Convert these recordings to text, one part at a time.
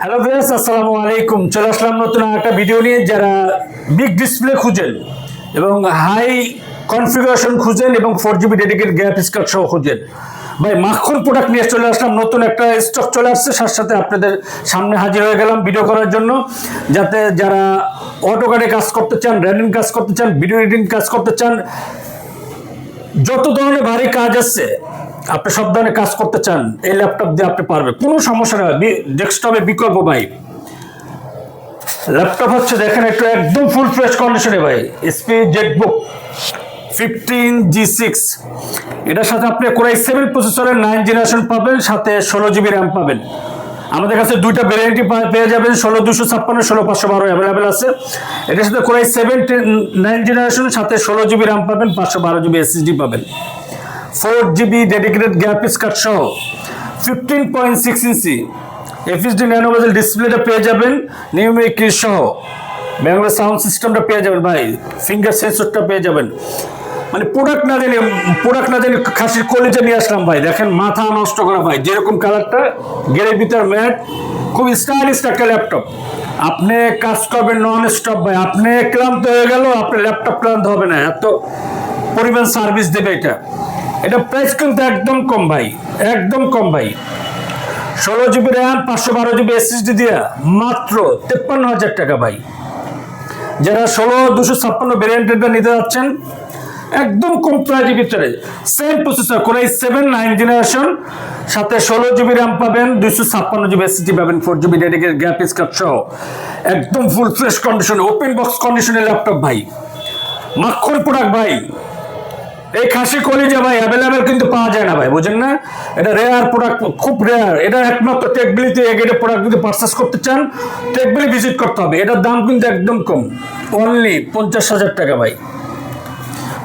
Hello friends আসসালামু আলাইকুম। চলে আসলাম নতুন একটা ভিডিও নিয়ে। যারা বিগ ডিসপ্লে খুঁজেন এবং হাই কনফিগারেশন খুঁজেন এবং four GB dedicate gap card সহ খুঁজেন, ভাই, মাখন প্রোডাক্ট নিয়ে চলে আসলাম। নতুন একটা স্টক চলে আসছে। সাথে সাথে আপনাদের সামনে হাজির হয়ে গেলাম ভিডিও করার জন্য। যাতে যারা অটো কার্ডে কাজ করতে চান র্যান্ডিং কাজ করতে চান ভিডিও এডিটিং কাজ করতে চান যত ধরনের ভারী কাজ আছে, আপনি সব ধরনের কাজ করতে চান, এই ল্যাপটপ দিয়ে আপনি পারবেন। কোনো সমস্যা নেই ডেস্কটপে বিকল্প ভাই। ল্যাপটপ হচ্ছে দেখেন একটু একদম ফুল ফ্রেশ কন্ডিশনে ভাই। HP ZBook fifteen G six এটার সাথে আপনি কোরাই সেভেন প্রসেসরের নাইন জেনারেশন পাবেন, সাথে ষোলো জিবি র্যাম পাবেন। আমাদের কাছে দুইটা ভ্যারিয়েন্টই পেয়ে যাবেন, ষোলো দুশো ছাপ্পান্ন, ষোলো পাঁচশো বারো অ্যাভেলেবেল আছে। এটার সাথে কোরাই সেভেন নাইন জেনারেশনের সাথে ষোলো জিবি র্যাম পাবেন, পাঁচশো বারো জিবি এসএসডি পাবেন। Four GB dedicated graphics card সহ fifteen point six inch FHD nano bezel ডিসপ্লেটা পেয়ে যাবেন নিউমেরিক কি সহ ব্যাঙ্গালোর সাউন্ড সিস্টেমটা পেয়ে যাবেন, ভাই। ফিঙ্গার সেন্সরটা পেয়ে যাবেন। মানে প্রোডাক্ট না জানি প্রোডাক্ট না জানি খাসির কলিজা নিয়ে আসলাম ভাই। দেখেন মাথা নষ্ট করা ভাই। যেরকম কালারটা গেরের ভিতর ম্যাট, খুব স্টাইলিশ একটা ল্যাপটপ আপনি কাজ করবেন নন স্টপ ভাই। আপনি ক্লান্ত হয়ে গেল, আপনার ল্যাপটপ ক্লান্ত হবে না। এত পরিমাণ সার্ভিস দেবে এটা। এটা প্রাইস কিন্তু একদম কম ভাই। একদম কম ভাই। ষোলো জিবি র্যাম পাঁচশো বারো জিবি এসএসডি দিয়ে মাত্র তেপ্পান্ন হাজার টাকা ভাই। যারা ষোলো, দুশো ছাপ্পান্ন ভ্যারিয়েন্টেরটা নিতে যাচ্ছেন একদম কম ভিতরে। Same processor core i seven nine generation সাথে ষোলো জিবি র্যাম পাবেন, দুইশো ছাপ্পান্ন জিবি এসএসডি পাবেন four GB dedicate graphics card সহ। একদম full fresh condition open box কন্ডিশনের ল্যাপটপ ভাই। মাখন প্রোডাক্ট ভাই। এই খাসি কলিজা ভাই অ্যাভেলেবেল কিন্তু পাওয়া যায় না ভাই, বুঝেন না? এটা রেয়ার প্রোডাক্ট খুব রেয়ার এটা একমাত্র টেকবিলিতে এগেটে প্রোডাক্ট যদি পারচেস করতে চান টেকবিলি ভিজিট করতে হবে। এটার দাম কিন্তু একদম কম। অনলি পঞ্চাশ হাজার টাকা ভাই।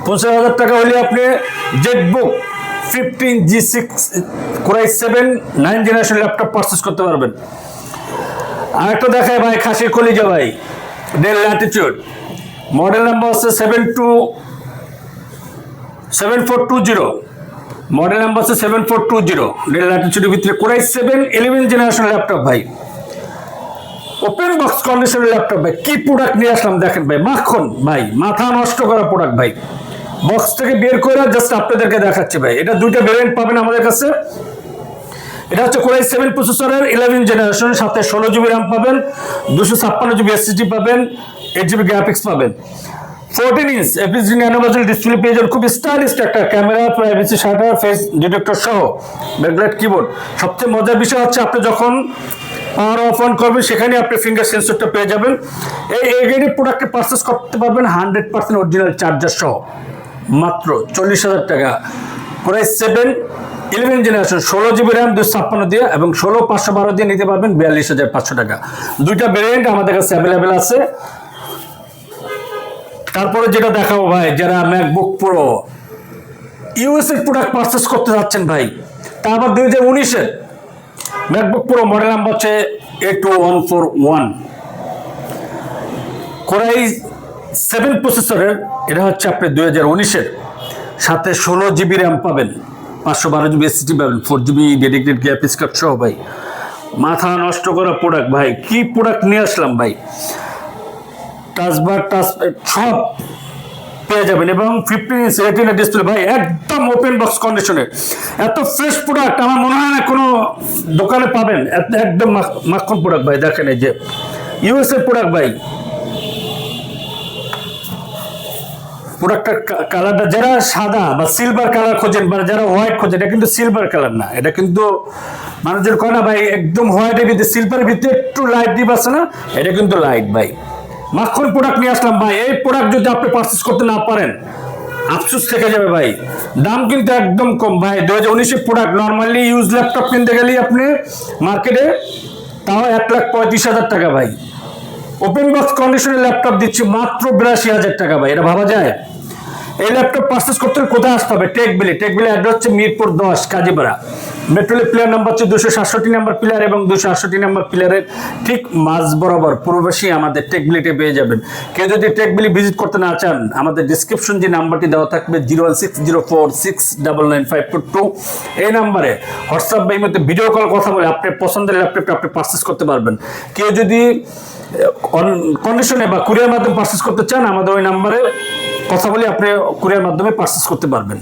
পঞ্চাশ হাজার টাকা হলে আপনি ZBook fifteen G six core i seven nine generation laptop purchase করতে পারবেন। আর একটা দেখায় ভাই, খাসির কলিজা ভাই ডেল ল্যাটিটিউড মডেল নাম্বার হচ্ছে seven two seven four two zero model number হচ্ছে seven four two zero Dell ল্যাটিটিউডের ভিতরে core i seven eleven generation laptop ভাই। ওপেন বক্স কন্ডিশনের ল্যাপটপ ভাই, কি প্রোডাক্ট নিয়ে আসলাম দেখেন ভাই, মাখন ভাই, মাথা নষ্ট করা প্রোডাক্ট ভাই। বক্স থেকে বের করে জাস্ট আপনাদেরকে দেখাচ্ছি ভাই। এটা দুইটা ভেরিয়েন্ট পাবেন আমাদের কাছে। এটা হচ্ছে কোরাই সেভেন প্রসেসরের ইলেভেন জেনারেশন সাথে ষোলো জিবি র্যাম পাবেন, দুশো ছাপ্পান্ন জিবি এসএসডি পাবেন এইট জিবি গ্রাফিক্স পাবেন। Fourteen inch FHD nano bezel display পেয়ে যাবেন। খুব স্টাইলিশ একটা camera privacy shutter face detector সহ। ব্যাকলাইট কিবোর্ড সবচেয়ে মজার বিষয় হচ্ছে আপনি যখন পাওয়ার অফ অন করবেন সেখানে আপনি ফিঙ্গার সেন্সরটা পেয়ে যাবেন। এই এগেডি প্রোডাক্টে পারচেস করতে পারবেন হান্ড্রেড পার্সেন্ট অরিজিনাল চার্জার সহ। মাত্র চল্লিশ হাজার টাকা। প্রাইস সেভেন ইলেভেন জেনারেশন ষোলো জিবি র্যাম দুশো ছাপ্পান্ন দিয়ে এবং ষোলো পাঁচশো বারো দিয়ে নিতে পারবেন বিয়াল্লিশ হাজার পাঁচশো টাকা। দুইটা ভেরিয়েন্ট আমাদের কাছে অ্যাভেলেবেল আছে। তারপরে যেটা দেখাবো ভাই, যারা ম্যাকবুক প্রো ইউএস এর প্রোডাক্ট পারচেস করতে যাচ্ছেন ভাই, তা আবার দুই হাজার উনিশের। ম্যাকবুক প্রো মডেল নাম্বার হচ্ছে A two one four one core i seven প্রসেসরের, এটা হচ্ছে আপনি দুই হাজার উনিশের, সাথে ষোলো জিবি র্যাম পাবেন, পাঁচশো বারো জিবি এসএসডি পাবেন four GB dedicated graphics card সহ ভাই। মাথা নষ্ট করা প্রোডাক্ট ভাই, কি প্রোডাক্ট নিয়ে আসলাম ভাই? টাচবার টাচ সব পেয়ে যাবেন এবং ফিফটিন ইঞ্চ রেটিনা ডিসপ্লে ভাই, একদম ওপেন বক্স কন্ডিশনে এত ফ্রেশ প্রোডাক্ট আমার মনে হয় না কোনো দোকানে পাবেন। একদম মাখন প্রোডাক্ট ভাই, দেখেন এই যে ইউএসএ প্রোডাক্ট ভাই প্রোডাক্টের কালারটা যারা সাদা বা সিলভার কালার খোঁজেন বা যারা হোয়াইট খোঁজেন, এটা কিন্তু সিলভার কালার না। এটা কিন্তু মানুষের কয় না, ভাই, একদম হোয়াইটের ভিতরে সিলভারের ভিতরে একটু লাইট ডিপ আছে না? এটা কিন্তু লাইট ভাই। মাখন প্রোডাক্ট নিয়ে আসলাম, ভাই, এই প্রোডাক্ট যদি আপনি পারচেস করতে না পারেন, আফসোস থেকে যাবে, ভাই। দাম কিন্তু একদম কম, ভাই। দু হাজার উনিশের প্রোডাক্ট নর্মালি ইউজ ল্যাপটপ কিনতে গেলেই আপনি মার্কেটে তাও এক লাখ পঁয়ত্রিশ হাজার টাকা, ভাই। ওপেন বক্স কন্ডিশনের ল্যাপটপ দিচ্ছি মাত্র বিরাশি হাজার টাকা ভাই, এটা ভাবা যায়? এই ল্যাপটপ পারচেস করতে হলে কোথায় আসতে হবে? টেকবিলি টেকবিলি অ্যাড্রেস হচ্ছে মিরপুর দশ, কাজীপাড়া। মেট্রোলের প্লেয়ার নাম্বার হচ্ছে দুশো সাতষট্টি নাম্বার প্লেয়ার এবং দুশো আটষট্টি নাম্বার প্লেয়ারের ঠিক মাঝ বরাবর পূর্ববাসী আমাদের টেকবিলিতে পেয়ে যাবেন। কেউ যদি টেকবিলি ভিজিট করতে না চান, আমাদের ডিসক্রিপশন যে নাম্বারটি দেওয়া থাকবে zero one six zero four six double nine five four two. এই নাম্বারে হোয়াটসঅ্যাপ বা মধ্যে ভিডিও কল কথা বলে আপনি পছন্দের ল্যাপটপটা আপনি পারচেস করতে পারবেন। কেউ যদি কন্ডিশনে বা কুরিয়ার মাধ্যমে পারচেস করতে চান, আমাদের ওই নাম্বারে কথা বলে আপনি কুরিয়ার মাধ্যমে পারচেস করতে পারবেন।